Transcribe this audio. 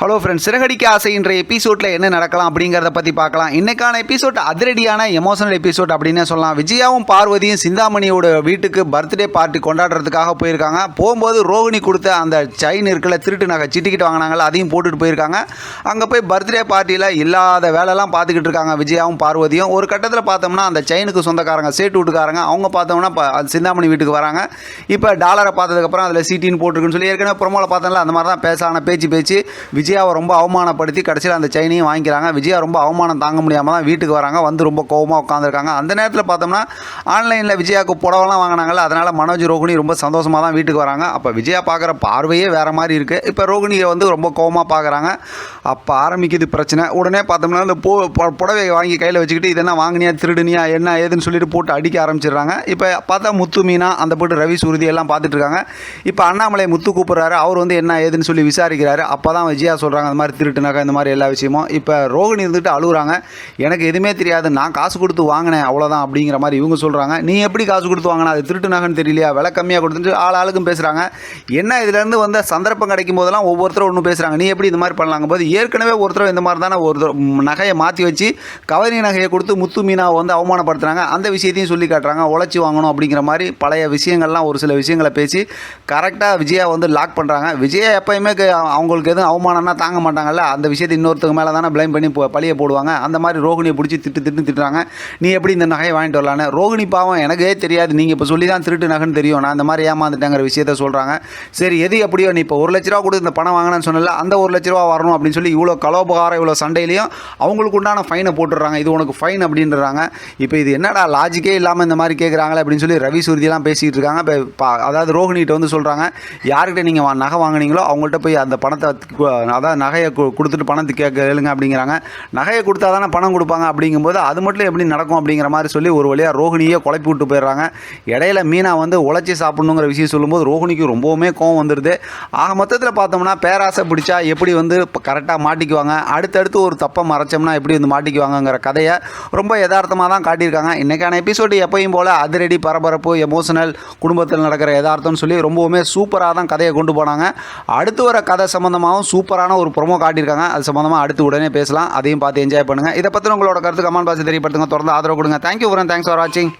Hello friends Siragadikka ஆசை என்ற எபிசோடில் என்ன நடக்கலாம் அப்படிங்கிறத பற்றி பார்க்கலாம். இன்னைக்கான எபிசோட் அதிரடியான எமோஷனல் எபிசோட் அப்படின்னு சொல்லலாம். விஜயாவும் பார்வதியும் சிந்தாமணியோட வீட்டுக்கு பர்த்டே பார்ட்டி கொண்டாடுறதுக்காக போயிருக்காங்க. போகும்போது ரோகிணி கொடுத்த அந்த செயின் இருக்குல்ல திருட்டு நகை சிட்டிக்கிட்டு வாங்கினாங்கல்ல அதையும் போட்டுட்டு போயிருக்காங்க. அங்கே போய் பர்த்டே பார்ட்டியில் இல்லாத வேலைலாம் பார்த்துக்கிட்டு இருக்காங்க விஜயாவும் பார்வதியும். ஒரு கட்டத்தில் பார்த்தோம்னா அந்த செயினுக்கு சொந்தக்காரங்க சேட்டு வீட்டுக்காரங்க அவங்க பார்த்தோம்னா அது சிந்தாமணி வீட்டுக்கு வராங்க. இப்போ டாலரை பார்த்ததுக்கப்புறம் அதில் சீட்டின்னு போட்டிருக்குன்னு சொல்லி ஏற்கனவே ப்ரோமோவில் பார்த்தோம்ல அந்த மாதிரி தான் பேசான பேச்சு பேச்சு. விஜய் விஜயாவை ரொம்ப அவமானப்படுத்தி கடைசியில் அந்த செயினையும் வாங்கிக்கிறாங்க. விஜயா ரொம்ப அவமானம் தாங்க முடியாமல் தான் வீட்டுக்கு வராங்க. வந்து ரொம்ப கோவமாக உட்காந்துருக்காங்க அந்த நேரத்தில் பார்த்தோம்னா ஆன்லைனில் விஜயாவுக்கு புடவெல்லாம் வாங்கினாங்கல்ல அதனால் மனோஜ் ரோகிணி ரொம்ப சந்தோஷமாக தான் வீட்டுக்கு வராங்க. அப்போ விஜயா பார்க்குற பார்வையே வேறு மாதிரி இருக்குது இப்போ ரோகிணியை வந்து ரொம்ப கோவமாக பார்க்குறாங்க. அப்போ ஆரம்பிக்குது பிரச்சனை. உடனே பார்த்தோம்னா இந்த போ புடவையை வாங்கி கையில் வச்சுக்கிட்டு இதெல்லாம் வாங்கினியா திருடுனியா என்ன ஏதுன்னு சொல்லிட்டு போட்டு அடிக்க ஆரம்பிச்சிடுறாங்க. இப்போ பார்த்தா முத்து மீனா அந்த போட்டு ரவி சுருதி எல்லாம் பார்த்துட்டு இருக்காங்க. இப்போ அண்ணாமலை முத்து கூப்பிட்றாரு. அவர் வந்து என்ன ஏதுன்னு சொல்லி விசாரிக்கிறாரு. அப்போ தான் விஜயா சொல்கிறாங்க அந்த மாதிரி திருட்டுனாக்கா இந்த மாதிரி எல்லா விஷயமும். இப்போ ரோகிணி இருந்துட்டு அழுகுறாங்க. எனக்கு எதுவுமே தெரியாது நான் காசு கொடுத்து வாங்கினேன் அவ்வளோதான் அப்படிங்கிற மாதிரி இவங்க சொல்கிறாங்க நீ எப்படி காசு கொடுத்து வாங்கினா? அது திருட்டுனாகன்னு தெரியலையா? விலை கம்மியாக கொடுத்துட்டு ஆள் ஆளுக்கும் பேசுகிறாங்க என்ன இதுலேருந்து வந்த சந்தர்ப்பம் கிடைக்கும் போதெல்லாம் ஒவ்வொருத்தரும் ஒன்று பேசுகிறாங்க நீ எப்படி இந்த மாதிரி பண்ணலாங்க போது ஏற்கனவே ஒருத்தர் இந்த மாதிரி தானே ஒரு நகையை மாற்றி வச்சு கவரி நகையை கொடுத்து முத்து மீனாவை வந்து அவமானப்படுத்துகிறாங்க அந்த விஷயத்தையும் சொல்லி காட்டுறாங்க. உழைச்சி வாங்கணும் அப்படிங்கிற மாதிரி பழைய விஷயங்கள்லாம் ஒரு சில விஷயங்களை பேசி கரெக்டாக விஜயா வந்து லாக் பண்ணுறாங்க விஜயா எப்பயுமே அவங்களுக்கு எதுவும் அவமானம்னா தாங்க மாட்டாங்கல்ல? அந்த விஷயத்தை இன்னொருத்தவங்க மேலே தானே ப்ளைம் பண்ணி பழியை பழிய போடுவாங்க. அந்த மாதிரி ரோகிணியை பிடிச்சி திட்டு திட்டு திட்டுறாங்க. நீ எப்படி இந்த நகையை வாங்கிட்டு வரலான்னு? ரோகிணி பாவம் எனக்கே தெரியாது. நீங்கள் இப்போ சொல்லி தான் திருட்டு நகைன்னு தெரியும். நான் அந்த மாதிரி ஏமாந்துட்டேங்கிற விஷயத்த சொல்கிறாங்க சரி எது எப்படியோ நீ இப்போ ஒரு லட்ச ரூபா கொடுத்து இந்த பணம் வாங்கினேன்னு சொன்னல அந்த ஒரு லட்ச ரூபா வரணும் அப்படின்னு சொல்லி இவ்வளோ கலோபகாரம் இவ்வளோ சண்டையிலையும் அவங்களுக்கு உண்டான ஃபைனை போட்டுடுறாங்க. இது உனக்கு ஃபைன் அப்படின்றாங்க. இப்போ இது என்னடா லாஜிக்கே இல்லாமல் இந்த மாதிரி கேட்குறாங்களே அப்படின்னு சொல்லி ரவி சுருதிலாம் பேசிகிட்டு இருக்காங்க. இப்போ அதாவது ரோஹிணிகிட்ட வந்து சொல்கிறாங்க யார்கிட்ட நீங்கள் நகை வாங்குனீங்களோ அவங்கள்ட்ட போய் அந்த பணத்தை கு- அதான் நகையை கொடுத்துட்டு பணத்தை கேட்க கேளுங்க அப்படிங்கிறாங்க. நகையை கொடுத்தா தானே பணம் கொடுப்பாங்க அப்படிங்கும்போது அது மட்டும் எப்படி நடக்கும் அப்படிங்கிற மாதிரி சொல்லி ஒரு வழியாக ரோஹிணியே குழப்பி விட்டு போயிடுறாங்க. இடையில மீனா வந்து உழைச்சி சாப்பிடணுங்கிற விஷயம் சொல்லும்போது ரோஹிணிக்கு ரொம்பவுமே கோவம் வந்துடுது ஆக மொத்தத்தில் பார்த்தோம்னா பேராசை பிடிச்சா எப்படி வந்து கரெக்டாக மாட்டிக்குவாங்க? அடுத்தடுத்து ஒரு தப்பை மறைச்சோம்னா எப்படி வந்து மாட்டிக்குவாங்கங்கிற கதையை ரொம்ப யதார்த்தமாக தான் காட்டியிருக்காங்க. இன்றைக்கான எபிசோடு எப்பயும் போல் அதிரடி பரபரப்பு எமோஷனல் குடும்பத்தில் நடக்கிற யதார்த்தம்னு சொல்லி ரொம்பவுமே சூப்பராக தான் கதையை கொண்டு போனாங்க. அடுத்து வர கதை சம்மந்தமாகவும் சூப்பரான ஒரு ப்ரொமோ காட்டியிருக்காங்க. அது சம்மந்தமாக அடுத்து உடனே பேசலாம். அதையும் பார்த்து என்ஜாய் பண்ணுங்கள் இதை பற்றி உங்களோட கருத்து கமெண்ட் பாக்ஸ் தெரியப்படுத்துங்க. தொடர்ந்து ஆதரவு கொடுங்க. தேங்க்யூ ஃப்ரெண்ட் தேங்க்ஸ் ஃபார் வாட்சிங்